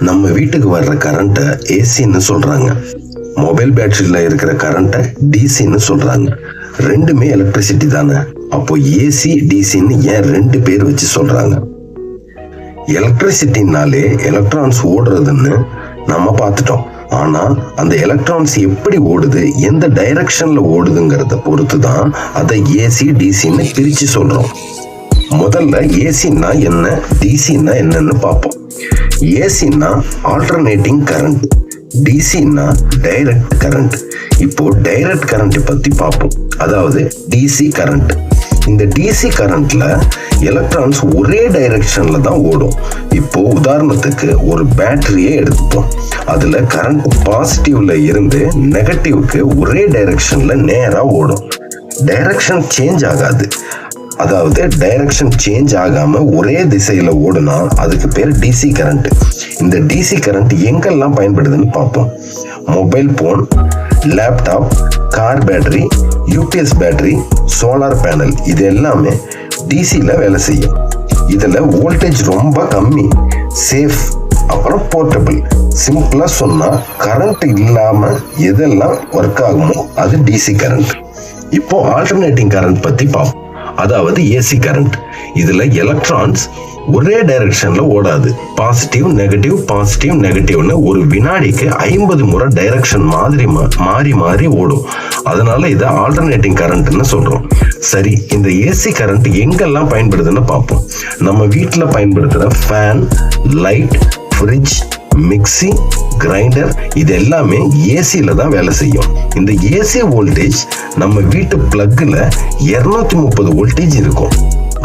நம்ம வீட்டுக்கு வர்ற கரண்ட்டை ஏசின்னு சொல்கிறாங்க மொபைல் பேட்டரியில் இருக்கிற கரண்ட்டை டிசின்னு சொல்கிறாங்க ரெண்டுமே எலக்ட்ரிசிட்டி தானே. அப்போ ஏசி டிசின்னு ஏன் ரெண்டு பேர் வச்சு சொல்கிறாங்க எலக்ட்ரிசிட்டினாலே எலக்ட்ரான்ஸ் ஓடுறதுன்னு நம்ம பார்த்துட்டோம். ஆனால் அந்த எலக்ட்ரான்ஸ் எப்படி ஓடுது எந்த டைரக்ஷனில் ஓடுதுங்கிறத பொறுத்து தான் அதை ஏசி டிசின்னு பிரித்து சொல்கிறோம் முதல்ல ஏசின்னா என்ன டிசின்னா என்னன்னு பார்ப்போம். ஏசின்னா ஆல்டர்னேட்டிங் கரண்ட் டிசின்னா டைரக்ட் கரண்ட் இப்போ டைரக்ட் கரண்ட் பத்தி பார்ப்போம். அதாவது டிசி கரண்ட் இந்த டிசி கரண்ட்ல எலக்ட்ரான்ஸ் ஒரே டைரக்ஷன்ல தான் ஓடும். இப்போ உதாரணத்துக்கு ஒரு பேட்டரியே எடுத்துப்போம் அதுல கரண்ட் பாசிட்டிவ்ல இருந்து நெகட்டிவ்க்கு ஒரே டைரக்ஷன்ல நேரா ஓடும். டைரக்ஷன் சேஞ்ச் ஆகாது. அதாவது டைரக்ஷன் சேஞ்ச் ஆகாம ஒரே திசையில ஓடுனா அதுக்கு பேர் டிசி கரண்ட் இந்த டிசி கரண்ட் எங்கெல்லாம் பயன்படுதுன்னு பார்ப்போம். Mobile phone laptop car battery UPS battery solar panel இது எல்லாமே டிசியில் வேலை செய்யும். இதில் வோல்டேஜ் ரொம்ப கம்மி. சேஃப் அப்புறம் போர்ட்டபிள் சிம்பிளாக சொன்னால் கரண்ட் இல்லாமல் எதெல்லாம் ஒர்க் ஆகுமோ அது டிசி கரண்ட் இப்போ ஆல்டர்னேட்டிங் கரண்ட் பற்றி பார்ப்போம். அதாவது ஏசி கரண்ட் இதுல எலக்ட்ரான்ஸ் ஒரே டைரக்ஷன்ல ஓடாது. பாசிட்டிவ் நெகட்டிவ் பாசிட்டிவ் நெகட்டிவ்னு ஒரு வினாடிக்கு ஐம்பது முறை டைரக்ஷன் மாதிரி மா- மாறி மாறி ஓடும். அதனால இதை ஆல்டர்னேட்டிங் கரண்ட்னு சொல்றோம். சரி இந்த ஏசி கரண்ட் எங்கெல்லாம் பயன்படுதுன்னு பார்ப்போம். நம்ம வீட்டில் பயன்படுத்துகிற fan light fridge mixie grinder இது எல்லாமே ஏசியில் தான் வேலை செய்யும். இந்த ஏசி வோல்டேஜ் நம்ம வீட்டு பிளக்கில் இரநூத்தி முப்பது வோல்டேஜ் இருக்கும்.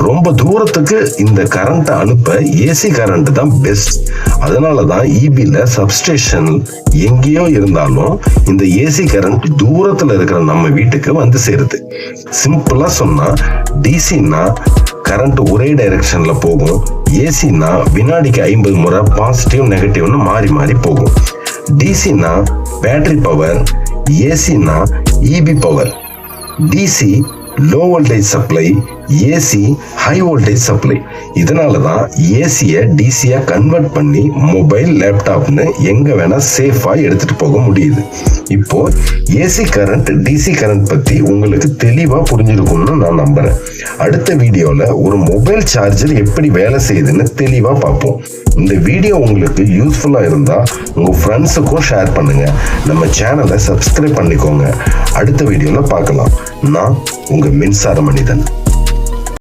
ரொம்ப தூரத்துக்கு இந்த கரண்ட்டை அனுப்ப ஏசி கரண்ட் தான் பெஸ்ட் அதனால தான் இபியில் சப்ஸ்டேஷன் எங்கேயோ இருந்தாலும் இந்த ஏசி கரண்ட் தூரத்தில் இருக்கிற நம்ம வீட்டுக்கு வந்து சேருது. சிம்பிளாக சொன்னால் டிசின்னா கரண்ட் ஒரே டைரக்ஷன்ல போகும். ஏசினா வினாடிக்கு ஐம்பது முறை பாசிட்டிவ் நெகட்டிவ்னு மாறி மாறி போகும். டிசினா battery power ஏசினா EB power DC low voltage supply AC high voltage supply இதனால தான் ஏசியை டிசியாக கன்வெர்ட் பண்ணி மொபைல் லேப்டாப்னு எங்கே வேணால் சேஃபாக எடுத்துகிட்டு போக முடியுது. இப்போ ஏசி கரண்ட் டிசி கரண்ட் பற்றி உங்களுக்கு தெளிவாக புரிஞ்சிருக்கும்னு நான் நம்புகிறேன் அடுத்த வீடியோவில் ஒரு மொபைல் சார்ஜர் எப்படி வேலை செய்யுதுன்னு தெளிவாக பார்ப்போம். இந்த வீடியோ உங்களுக்கு யூஸ்ஃபுல்லாக இருந்தால் உங்கள் ஃப்ரெண்ட்ஸுக்கும் ஷேர் பண்ணுங்கள் நம்ம சேனலை சப்ஸ்கிரைப் பண்ணிக்கோங்க. அடுத்த வீடியோவில் பார்க்கலாம். நான் உங்கள் மின்சார மனிதன்.